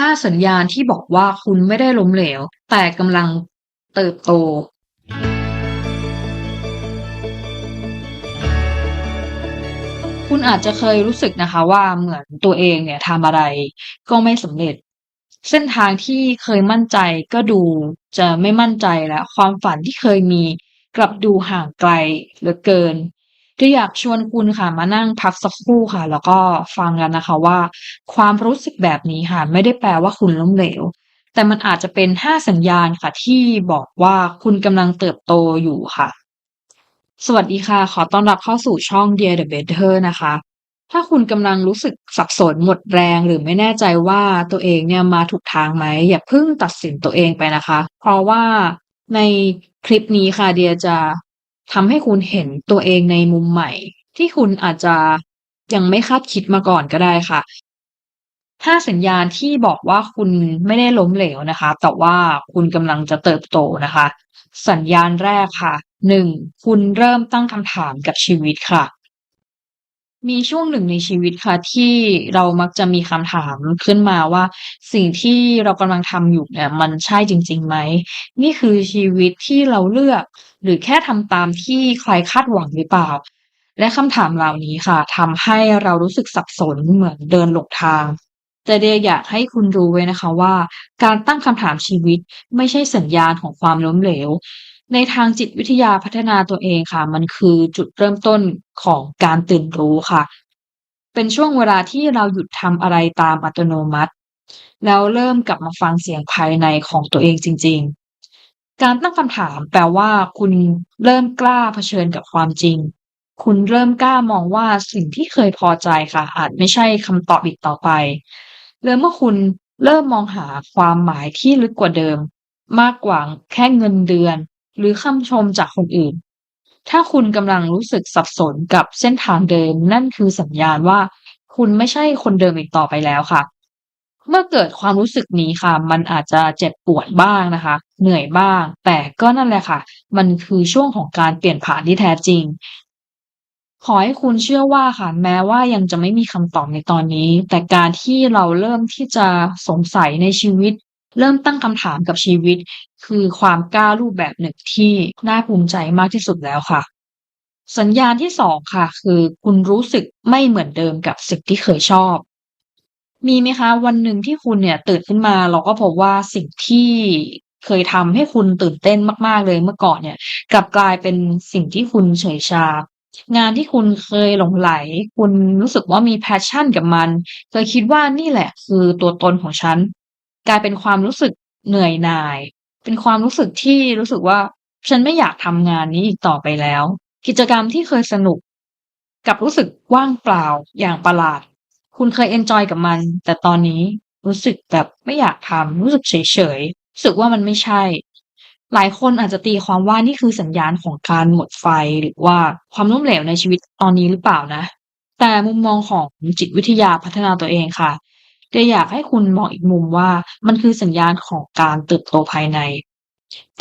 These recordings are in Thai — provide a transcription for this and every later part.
5สัญญาณที่บอกว่าคุณไม่ได้ล้มเหลว แต่กำลังเติบโต คุณอาจจะเคยรู้สึกนะคะว่าเหมือนตัวเองเนี่ยทำอะไรก็ไม่สำเร็จ เส้นทางที่เคยมั่นใจก็ดูจะไม่มั่นใจแล้วความฝันที่เคยมีกลับดูห่างไกลเหลือเกิน ที่อยากชวนคุณค่ะมานั่งพักสักครู่ค่ะ แล้วก็ฟังกันนะคะว่า ความรู้สึกแบบนี้ค่ะ ไม่ได้แปลว่าคุณล้มเหลว แต่มันอาจจะเป็น5สัญญาณค่ะ ที่บอกว่าคุณกำลังเติบโตอยู่ค่ะ สวัสดีค่ะ ขอต้อนรับเข้าสู่ช่อง Dear the Better นะคะ ถ้าคุณกำลังรู้สึกสับสนหมดแรงหรือไม่แน่ใจว่าตัวเองเนี่ยมาถูกทางไหมอย่าเพิ่งตัดสินตัวเองไปนะคะ เพราะว่าในคลิปนี้ค่ะเดียจะ ทำให้คุณเห็นตัวเองในมุมใหม่ ที่คุณอาจจะยังไม่คาดคิดมาก่อนก็ได้ค่ะ5สัญญาณที่บอกว่าคุณไม่ได้ล้มเหลวนะคะ แต่ว่าคุณกำลังจะเติบโตนะคะ สัญญาณแรกค่ะ 1. คุณเริ่มตั้งคำถามกับชีวิตค่ะ มีช่วงหนึ่งในชีวิตค่ะ ที่เรามักจะมีคำถามขึ้นมาว่า สิ่งที่เรากำลังทำอยู่เนี่ย มันใช่จริง ๆ ไหม นี่คือชีวิตที่เราเลือก หรือแค่ทำตามที่ใครคาดหวังหรือเปล่า และคำถามเหล่านี้ค่ะทำให้เรารู้สึกสับสนเหมือนเดินหลงทาง แต่เดียอยากให้คุณรู้ไว้นะคะว่า การตั้งคำถามชีวิตไม่ใช่สัญญาณของความล้มเหลว ในทางจิตวิทยาพัฒนาตัวเองค่ะ มันคือจุดเริ่มต้นของการตื่นรู้ค่ะ เป็นช่วงเวลาที่เราหยุดทำอะไรตามอัตโนมัติ แล้วเริ่มกลับมาฟังเสียงภายในของตัวเองจริง ๆ การตั้งคำถามแปลว่าคุณเริ่มกล้าเผชิญกับความจริง คุณเริ่มกล้ามองว่าสิ่งที่เคยพอใจค่ะ อาจไม่ใช่คำตอบอีกต่อไปและเมื่อคุณเริ่มมองหาความหมายที่ลึกกว่าเดิม มากกว่าแค่เงินเดือน หรือคำชมจากคนอื่น ถ้าคุณกำลังรู้สึกสับสนกับเส้นทางเดิม นั่นคือสัญญาณว่า คุณไม่ใช่คนเดิมอีกต่อไปแล้วค่ะ เมื่อเกิดความรู้สึกนี้ค่ะ มันอาจจะเจ็บปวดบ้างนะคะ เหนื่อยบ้าง แต่ก็นั่นแหละค่ะ มันคือช่วงของการเปลี่ยนผ่านที่แท้จริงขอให้คุณเชื่อว่าค่ะแม้ว่ายังจะไม่มีคำตอบในตอนนี้ แต่การที่เราเริ่มที่จะสงสัยในชีวิต เริ่มตั้งคำถามกับชีวิต คือความกล้ารูปแบบหนึ่งที่น่าภูมิใจมากที่สุดแล้วค่ะ สัญญาณที่2ค่ะ คือคุณรู้สึกไม่เหมือนเดิมกับสิ่งที่เคยชอบ มีไหมคะ วันหนึ่งที่คุณเนี่ยตื่นขึ้นมา เราก็พบว่าสิ่งที่เคยทำให้คุณตื่นเต้นมาก ๆ เลยเมื่อก่อนเนี่ย กลับกลายเป็นสิ่งที่คุณเฉยชางานที่คุณเคยหลงใหล คุณรู้สึกว่ามี passion กับมัน เคยคิดว่านี่แหละ คือตัวตนของฉัน กลายเป็นความรู้สึกเหนื่อยหน่าย เป็นความรู้สึกที่รู้สึกว่า ฉันไม่อยากทำงานนี้อีกต่อไปแล้ว กิจกรรมที่เคยสนุก กับรู้สึกว่างเปล่าอย่างประหลาด คุณเคยเอนจอยกับมัน แต่ตอนนี้รู้สึกแบบไม่อยากทำรู้สึกเฉยๆรู้สึกว่ามันไม่ใช่ หลายคนอาจจะตีความว่านี่คือสัญญาณของการหมดไฟหรือว่าความล้มเหลวในชีวิตตอนนี้หรือเปล่านะ แต่มุมมองของจิตวิทยาพัฒนาตัวเองค่ะ เดียอยากให้คุณมองอีกมุมว่ามันคือสัญญาณของการเติบโตภายใน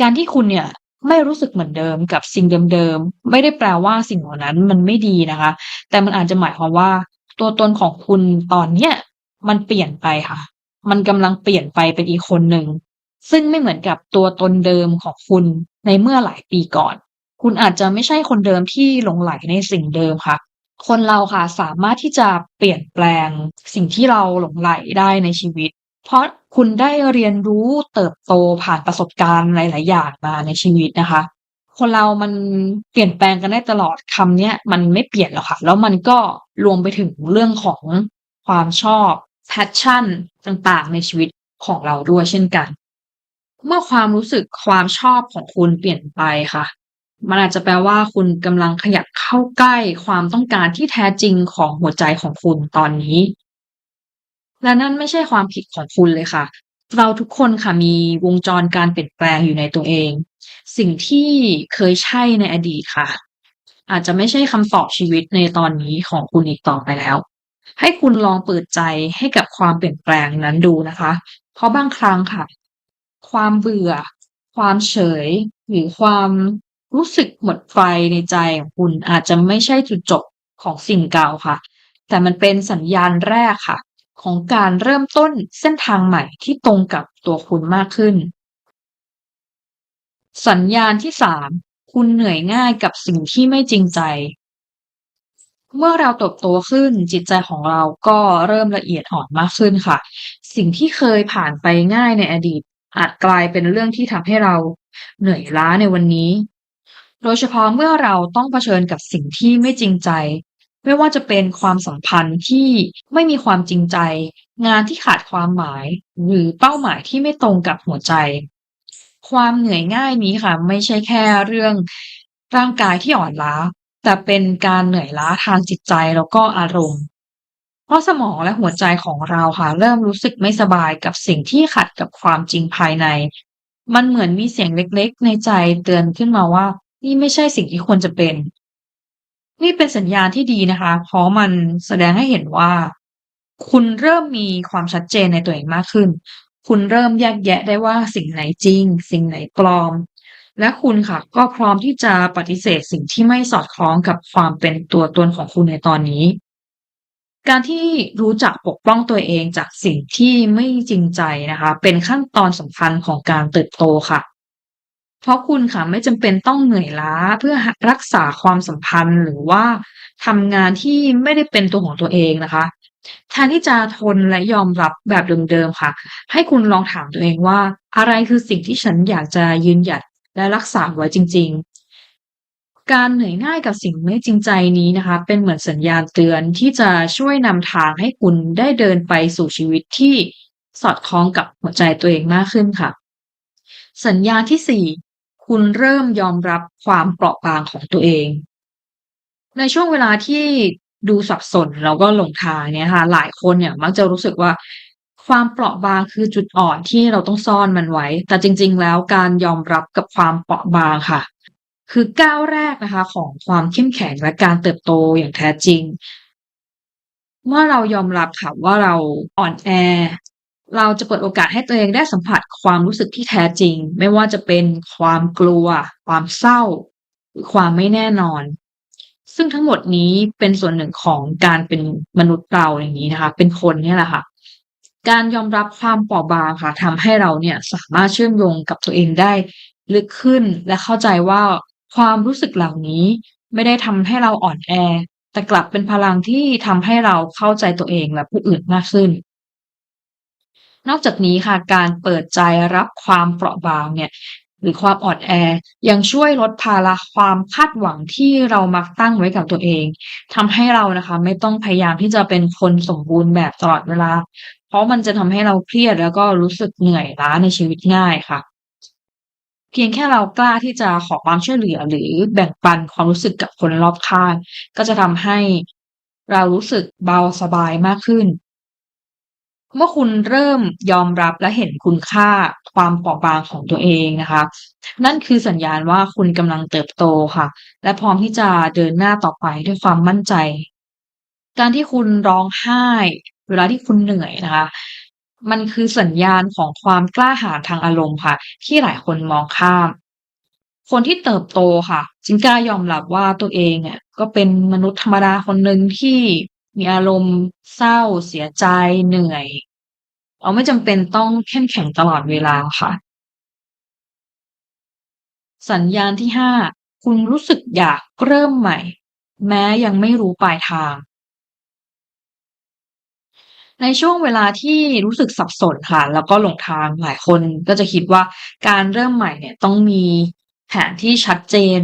การที่คุณเนี่ยไม่รู้สึกเหมือนเดิมกับสิ่งเดิมๆ ไม่ได้แปลว่าสิ่งเหล่านั้นมันไม่ดีนะคะ แต่มันอาจจะหมายความว่า ตัวตนของคุณตอนเนี้ยมันเปลี่ยนไปค่ะ มันกำลังเปลี่ยนไปเป็นอีกคนหนึ่ง ซึ่งไม่เหมือนกับตัวตนเดิมของคุณในเมื่อหลายปีก่อน คุณอาจจะไม่ใช่คนเดิมที่หลงใหลในสิ่งเดิมค่ะ คนเราค่ะสามารถที่จะเปลี่ยนแปลงสิ่งที่เราหลงใหลได้ในชีวิต เพราะคุณได้เรียนรู้เติบโตผ่านประสบการณ์หลาย ๆ อย่างมาในชีวิตนะคะ คนเรามันเปลี่ยนแปลงกันได้ตลอดคำเนี้ยมันไม่เปลี่ยนหรอกค่ะ แล้วมันก็รวมไปถึงเรื่องของความชอบ passion ต่างๆ ในชีวิตของเราด้วยเช่นกัน เมื่อความรู้สึกความชอบของคุณเปลี่ยนไปค่ะ มันอาจจะแปลว่าคุณกำลังขยับเข้าใกล้ความต้องการที่แท้จริงของหัวใจของคุณตอนนี้ และนั่นไม่ใช่ความผิดของคุณเลยค่ะ เราทุกคนค่ะมีวงจรการเปลี่ยนแปลงอยู่ในตัวเอง สิ่งที่เคยใช่ในอดีตค่ะ อาจจะไม่ใช่คำตอบชีวิตในตอนนี้ของคุณอีกต่อไปแล้ว ให้คุณลองเปิดใจให้กับความเปลี่ยนแปลงนั้นดูนะคะ เพราะบางครั้งค่ะ ความเบื่อ ความเฉย หรือความ รู้สึกหมดไฟในใจของคุณอาจจะไม่ใช่จุดจบของสิ่งเก่าค่ะ แต่มันเป็นสัญญาณแรกค่ะ ของการเริ่มต้นเส้นทางใหม่ที่ตรงกับตัวคุณมากขึ้น สัญญาณที่3คุณเหนื่อยง่ายกับสิ่งที่ไม่จริงใจ เมื่อเราเติบโตขึ้นจิตใจของเราก็เริ่มละเอียดอ่อนมากขึ้นค่ะ สิ่งที่เคยผ่านไปง่ายในอดีต อาจกลายเป็นเรื่องที่ทำให้เราเหนื่อยล้าในวันนี้ โดยเฉพาะเมื่อเราต้องเผชิญกับสิ่งที่ไม่จริงใจ ไม่ว่าจะเป็นความสัมพันธ์ที่ไม่มีความจริงใจ งานที่ขาดความหมาย หรือเป้าหมายที่ไม่ตรงกับหัวใจ ความเหนื่อยง่ายนี้ค่ะ ไม่ใช่แค่เรื่องร่างกายที่อ่อนล้า แต่เป็นการเหนื่อยล้าทางจิตใจแล้วก็อารมณ์ เพราะสมองและหัวใจของเราค่ะ เริ่มรู้สึกไม่สบายกับสิ่งที่ขัดกับความจริงภายใน มันเหมือนมีเสียงเล็กๆ ในใจเตือนขึ้นมาว่า นี่ไม่ใช่สิ่งที่ควรจะเป็น นี่เป็นสัญญาณที่ดีนะคะ เพราะมันแสดงให้เห็นว่า คุณเริ่มมีความชัดเจนในตัวเองมากขึ้น คุณเริ่มแยกแยะได้ว่าสิ่งไหนจริง สิ่งไหนปลอม และคุณค่ะ ก็พร้อมที่จะปฏิเสธสิ่งที่ไม่สอดคล้องกับความเป็นตัวตนของคุณในตอนนี้ การที่รู้จักปกป้องตัวเองจากสิ่งที่ไม่จริงใจนะคะ เป็นขั้นตอนสำคัญของการเติบโตค่ะ เพราะคุณค่ะไม่จำเป็นต้องเหนื่อยล้าเพื่อรักษาความสัมพันธ์หรือว่าทำงานที่ไม่ได้เป็นตัวของตัวเองนะคะแทนที่จะทนและยอมรับแบบเดิมๆค่ะ ให้คุณลองถามตัวเองว่า อะไรคือสิ่งที่ฉันอยากจะยืนหยัดและรักษาไว้จริง ๆ การเหนื่อยง่ายกับสิ่งไม่จริงใจนี้นะคะ เป็นเหมือนสัญญาณเตือนที่จะช่วยนำทางให้คุณได้เดินไปสู่ชีวิตที่สอดคล้องกับหัวใจตัวเองมากขึ้นค่ะ สัญญาณที่4 คุณเริ่มยอมรับความเปราะบางของตัวเอง ในช่วงเวลาที่ดูสับสนแล้วก็หลงทางเนี่ยค่ะหลายคนเนี่ยมักจะรู้สึกว่าความเปราะบางคือจุดอ่อนที่เราต้องซ่อนมันไว้ แต่จริง ๆ แล้วการยอมรับกับความเปราะบางค่ะ คือก้าวแรกนะคะของความเข้มแข็งและการเติบโตอย่างแท้จริง เมื่อเรายอมรับค่ะว่าเราอ่อนแอ เราจะเปิดโอกาสให้ตัวเองได้สัมผัสความรู้สึกที่แท้จริง ไม่ว่าจะเป็นความกลัว ความเศร้า หรือความไม่แน่นอน ซึ่งทั้งหมดนี้เป็นส่วนหนึ่งของการเป็นมนุษย์เราอย่างนี้นะคะ เป็นคนนี่แหละค่ะ การยอมรับความเปราะบางค่ะทำให้เราเนี่ยสามารถเชื่อมโยงกับตัวเองได้ลึกขึ้นและเข้าใจว่าความรู้สึกเหล่านี้ไม่ได้ทำให้เราอ่อนแอ แต่กลับเป็นพลังที่ทำให้เราเข้าใจตัวเองและผู้อื่นมากขึ้น นอกจากนี้ค่ะการเปิดใจรับความเปราะบางเนี่ยหรือความอ่อนแอ ยังช่วยลดภาระความคาดหวังที่เรามักตั้งไว้กับตัวเองทำให้เรานะคะ ไม่ต้องพยายามที่จะเป็นคนสมบูรณ์แบบตลอดเวลา เพราะมันจะทำให้เราเครียดแล้วก็รู้สึกเหนื่อยล้าในชีวิตง่ายค่ะ เพียงแค่เรากล้าที่จะขอความช่วยเหลือหรือแบ่งปันความรู้สึกกับคนรอบข้าง ก็จะทำให้เรารู้สึกเบาสบายมากขึ้น เมื่อคุณเริ่มยอมรับและเห็นคุณค่าความเปราะบางของตัวเองนะคะ นั่นคือสัญญาณว่าคุณกำลังเติบโตค่ะ และพร้อมที่จะเดินหน้าต่อไปด้วยความมั่นใจ การที่คุณร้องไห้ เวลาที่คุณเหนื่อยนะคะ มันคือสัญญาณของความกล้าหาญทางอารมณ์ค่ะ ที่หลายคนมองข้าม คนที่เติบโตค่ะ จึงกล้ายอมรับว่าตัวเองเนี่ยก็เป็นมนุษย์ธรรมดาคนหนึ่งที่ มีอารมณ์เศร้า เสียใจ เหนื่อย เราไม่จำเป็นต้องเข้มแข็งตลอดเวลาค่ะ สัญญาณที่5คุณรู้สึกอยากเริ่มใหม่ แม้ยังไม่รู้ปลายทาง ในช่วงเวลาที่รู้สึกสับสนค่ะ แล้วก็หลงทางหลายคนก็จะคิดว่าการเริ่มใหม่เนี่ยต้องมีแผนที่ชัดเจน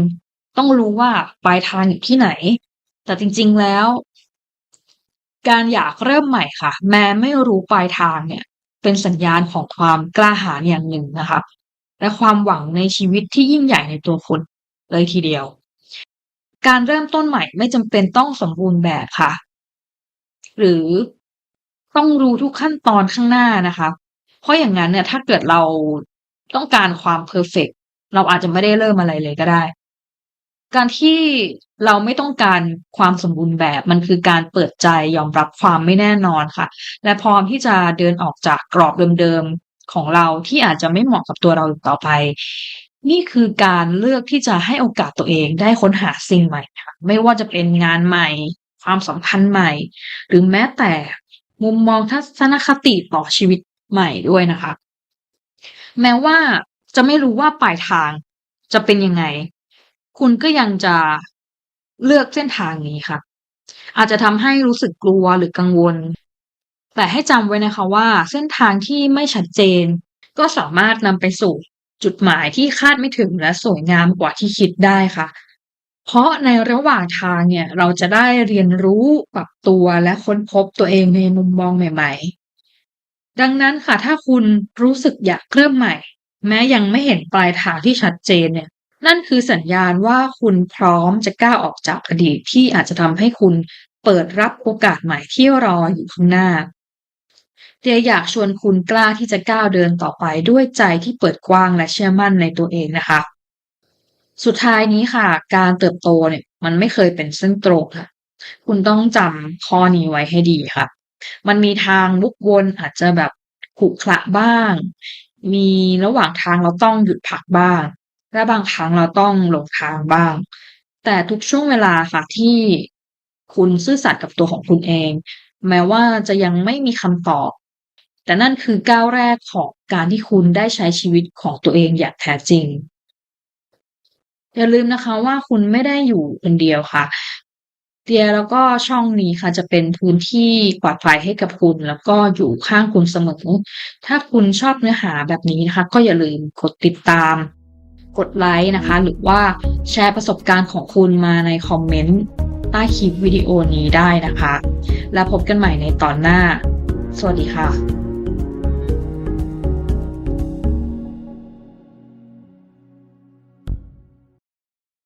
ต้องรู้ว่าปลายทางอยู่ที่ไหน แต่จริงๆแล้ว การอยากเริ่มใหม่ค่ะ แม้ไม่รู้ปลายทางเนี่ย เป็นสัญญาณของความกล้าหาญอย่างหนึ่งนะคะ และความหวังในชีวิตที่ยิ่งใหญ่ในตัวคุณเลยทีเดียว การเริ่มต้นใหม่ไม่จำเป็นต้องสมบูรณ์แบบค่ะ หรือต้องรู้ทุกขั้นตอนข้างหน้านะคะ เพราะอย่างงั้นเนี่ย ถ้าเกิดเราต้องการความเพอร์เฟกต์เราอาจจะไม่ได้เริ่มอะไรเลยก็ได้ การที่เราไม่ต้องการความสมบูรณ์แบบมันคือการเปิดใจยอมรับความไม่แน่นอนค่ะ และพร้อมที่จะเดินออกจากกรอบเดิมๆของเราที่อาจจะไม่เหมาะกับตัวเราต่อไป นี่คือการเลือกที่จะให้โอกาสตัวเองได้ค้นหาสิ่งใหม่ค่ะ ไม่ว่าจะเป็นงานใหม่ ความสัมพันธ์ใหม่ หรือแม้แต่มุมมองทัศนคติต่อชีวิตใหม่ด้วยนะคะ แม้ว่าจะไม่รู้ว่าปลายทางจะเป็นยังไง คุณก็ยังจะเลือกเส้นทางนี้ค่ะ อาจจะทำให้รู้สึกกลัวหรือกังวล แต่ให้จำไว้นะคะว่า เส้นทางที่ไม่ชัดเจน ก็สามารถนำไปสู่จุดหมายที่คาดไม่ถึงและสวยงามกว่าที่คิดได้ค่ะ เพราะในระหว่างทางเนี่ยเราจะได้เรียนรู้ปรับตัวและค้นพบตัวเองในมุมมองใหม่ ๆ ดังนั้นค่ะถ้าคุณรู้สึกอยากเริ่มใหม่ แม้ยังไม่เห็นปลายทางที่ชัดเจนเนี่ย นั่นคือสัญญาณว่าคุณพร้อมจะก้าวออกจากอดีตที่อาจจะทำให้คุณเปิดรับโอกาสใหม่ที่รออยู่ข้างหน้าเดียอยากชวนคุณกล้าที่จะก้าวเดินต่อไปด้วยใจที่เปิดกว้างและเชื่อมั่นในตัวเองนะคะ สุดท้ายนี้ค่ะ การเติบโตเนี่ย มันไม่เคยเป็นเส้นตรงค่ะ คุณต้องจำข้อนี้ไว้ให้ดีค่ะ มันมีทางวกวนอาจจะแบบขรุขระบ้าง มีระหว่างทางเราต้องหยุดพักบ้าง และบางครั้งเราต้องหลงทางบ้าง แต่ทุกช่วงเวลาค่ะที่คุณซื่อสัตย์กับตัวของคุณเอง แม้ว่าจะยังไม่มีคำตอบ แต่นั่นคือก้าวแรกของการที่คุณได้ใช้ชีวิตของตัวเองอย่างแท้จริง อย่าลืมนะคะว่าคุณไม่ได้อยู่คนเดียวค่ะเดียแล้วก็ช่องนี้ค่ะจะเป็นพื้นที่ปลอดภัยให้กับคุณ แล้วก็อยู่ข้างคุณเสมอ ถ้าคุณชอบเนื้อหาแบบนี้นะคะ ก็อย่าลืมกดติดตาม กดไลค์นะคะ หรือว่าแชร์ประสบการณ์ของคุณมาในคอมเมนต์ใต้คลิปวิดีโอนี้ได้นะคะ แล้วพบกันใหม่ในตอนหน้า สวัสดีค่ะ